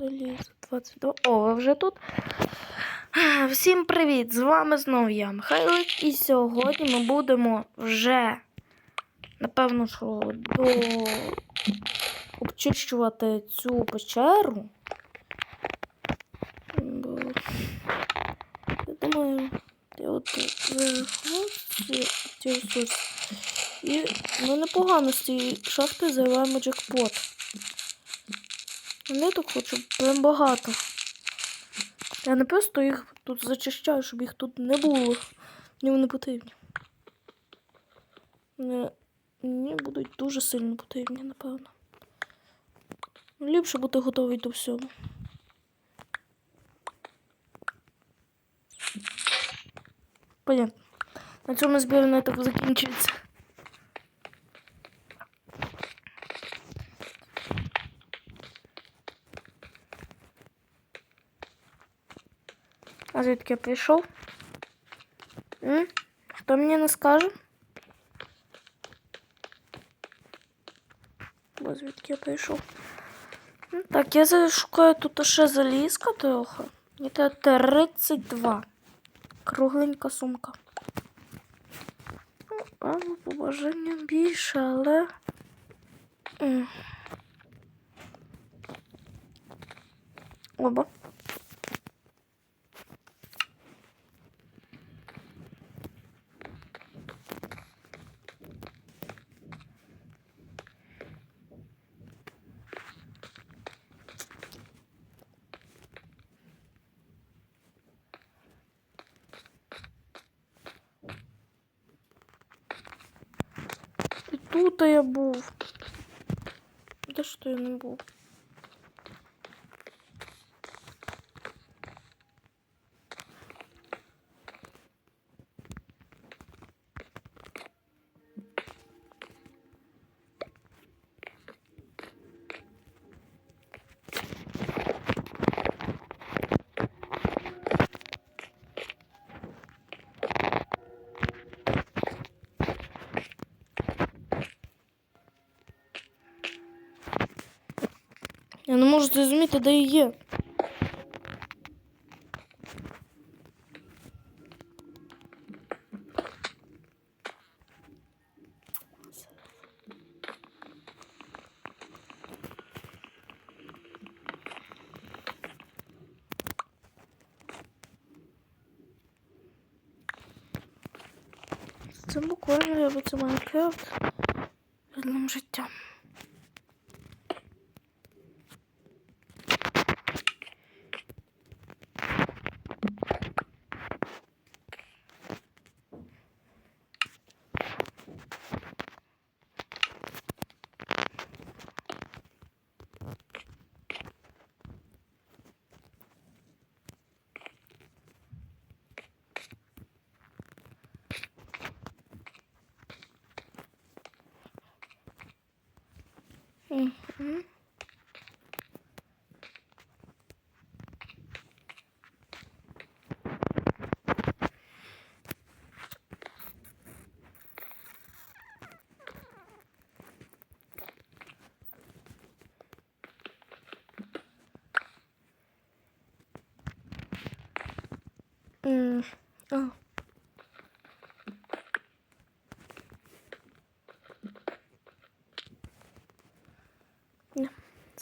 залізо 22. О, ви вже тут. Всім привіт! З вами знову я, Михайлик, і сьогодні ми будемо вже, напевно, що до обчищувати цю печеру. Я думаю, я от ось. І ми непогано з цієї шахти займаємо джекпот. Я так хочу прям багато. Я не просто їх тут зачищаю, щоб їх тут не було. Мені вони потрібні. Мені будуть дуже сильно потрібні, напевно. Ліпше бути готовий до всього. Понятно. На цьому збір не так закінчується. Звідки я прийшов? М? Хто мені не скаже? Бо звідки я прийшов? Так, я зараз шукаю тут ще залізка трохи. І це 32. Кругленька сумка. Ну, Або по бажанням більше, але. Оба. І тут я був. Де ж то я не був? Я не можу зрозуміти, де є. Це буквально робиться Майнкрафт реальним життям. Hmm.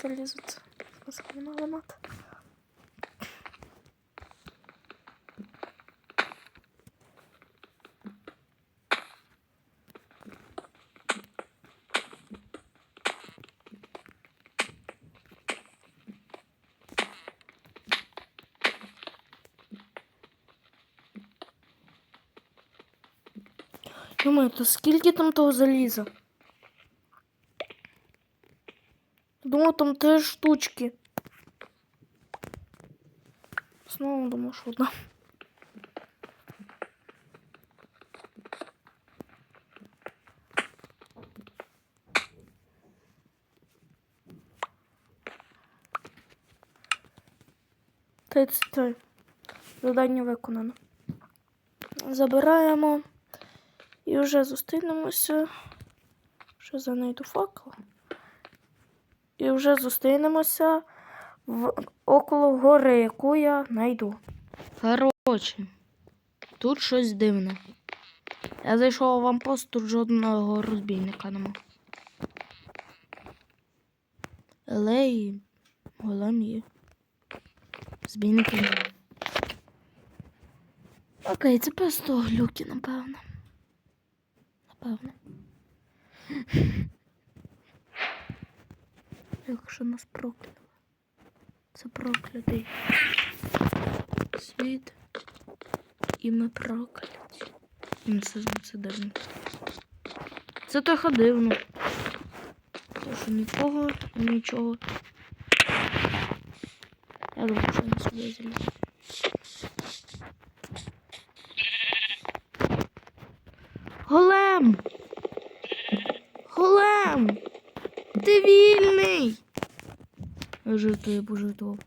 залізуть. Сказав, нема ламати. Думаю, то скільки там того заліза? Думав, там три штучки. Знову думав, що одна. Тридцять три. Завдання виконано. Забираємо і вже зустрінемося. Ще занайду факел. І вже зустрінемося в около гори, яку я знайду. Коротше, тут щось дивне. Я зайшов в аванпост, тут жодного розбійника нема. Але і голем є. Збійники нема. Окей, це просто глюки, напевно. Напевно. Якщо нас прокляли. Це проклятий світ. І ми прокляті. Це, це дивно. Це трохи дивно. Тому що нікого, нічого. Я думаю, що не сюди залізу. Голем! Голем! Ти вільний! Жити пожитував.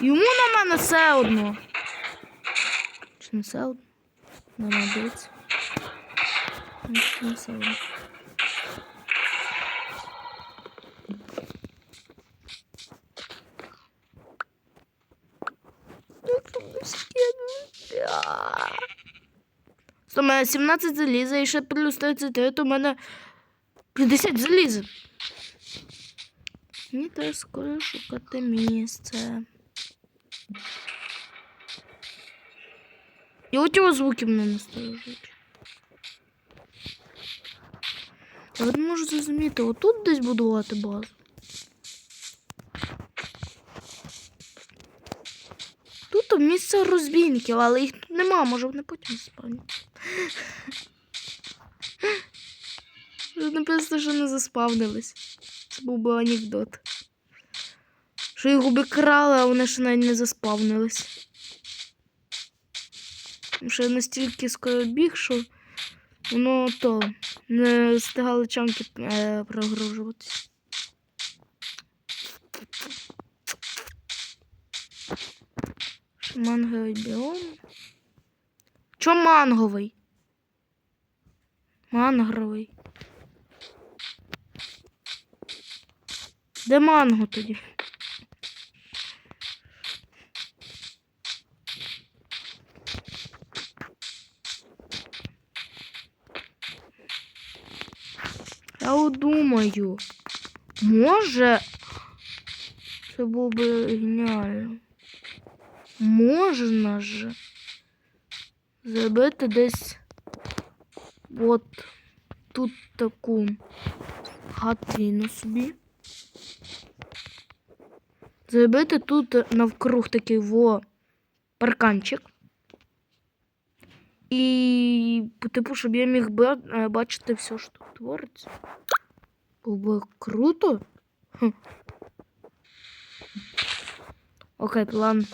Йому на мене все одно. Чи не все одно? Не надеється. Не все одно. У мене 17 заліза і ще плюс 33, то в мене 50 заліза. Мені треба скоро шукати місце. І от його звуки мене насторожують. Я от не можу зрозуміти, отут десь будувати базу. Тут місце розбійників, але їх тут нема, може вони потім заспавняться. Тут написано, що не заспавнились. Був би анекдот. Що їх обікрали, а вони ще навіть не заспавнились. Я настільки скоро біг, що воно то не встигали чанки е, прогружуватись. Манговий біом? Чо манговий? Мангровий. Де манго тоді? Я думаю, може, це було би геніально. Можна ж зробити десь от тут таку хатину собі. Зробити тут навкруг такий во парканчик. І, типу, щоб я міг е, бачити все, що тут твориться. Було круто. Хм. Окей, план.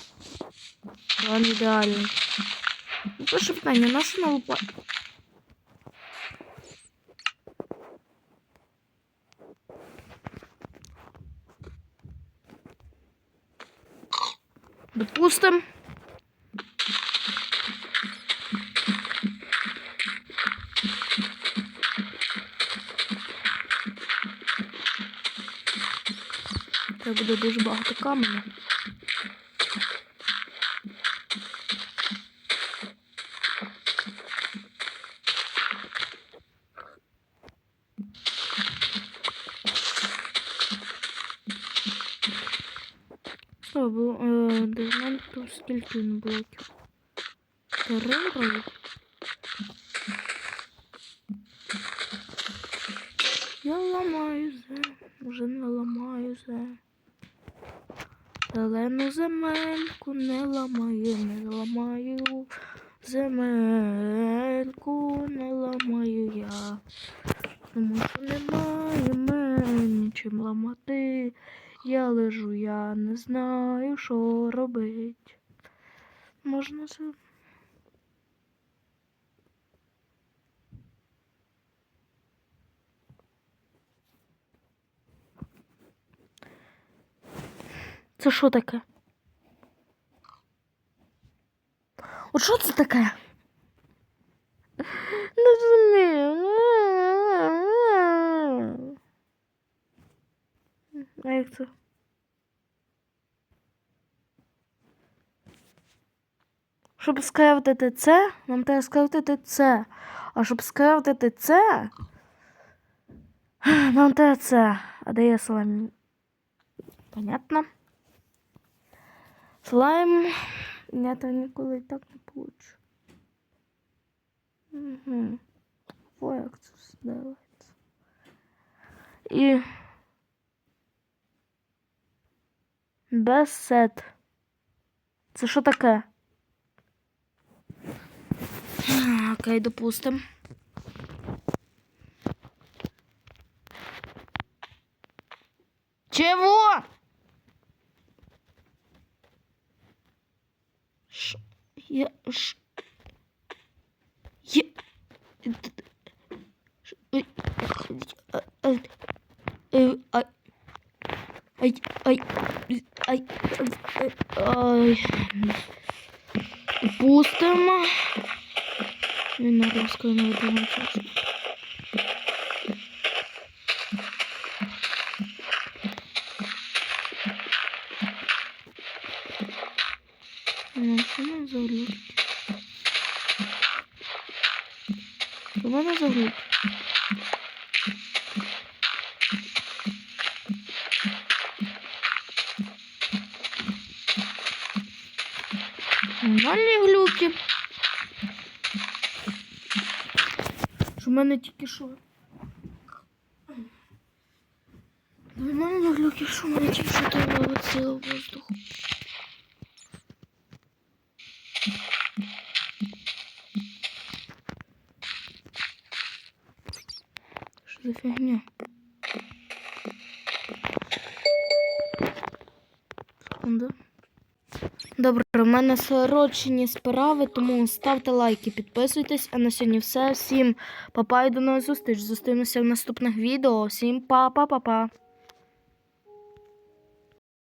План ідеальний. Ну, перше питання, наша на Допустим. Це буде дуже багато каменю. Що, було, е, дизайн тут скільки він блоків? Три? Я ламаю зе, вже не ламаю зе. Зелену земельку не ламаю, не ламаю. Земельку не ламаю я. Тому що немає мені чим ламати. Я лежу, я не знаю, що робить. Можна це. Це що таке? От що це таке? Не розумію. А як це? Щоб скрафтити це, нам треба скрафтити це. А щоб скрафтити це, нам треба це. А де є слайм? Понятно. Слайм. Я то ніколи так не получу. Угу. Ой, як це все делається. І без сет. Це що таке? Хай допустим. Чего? Ш... Я... Ш... Я... Ай, ай, ай, ай, ай, пустим. Він русскую не часу. Ну, що мене за глюк? Мене за глюки. Що в мене тільки що. Нормальні глюки, що в мене тільки що там вилетіло воздух. Що за фігня? Секунду. В мене сорочені справи, тому ставте лайки, підписуйтесь. А на сьогодні все. Всім па-па і до нових зустріч. Зустрінемося в наступних відео. Всім па-па-па-па.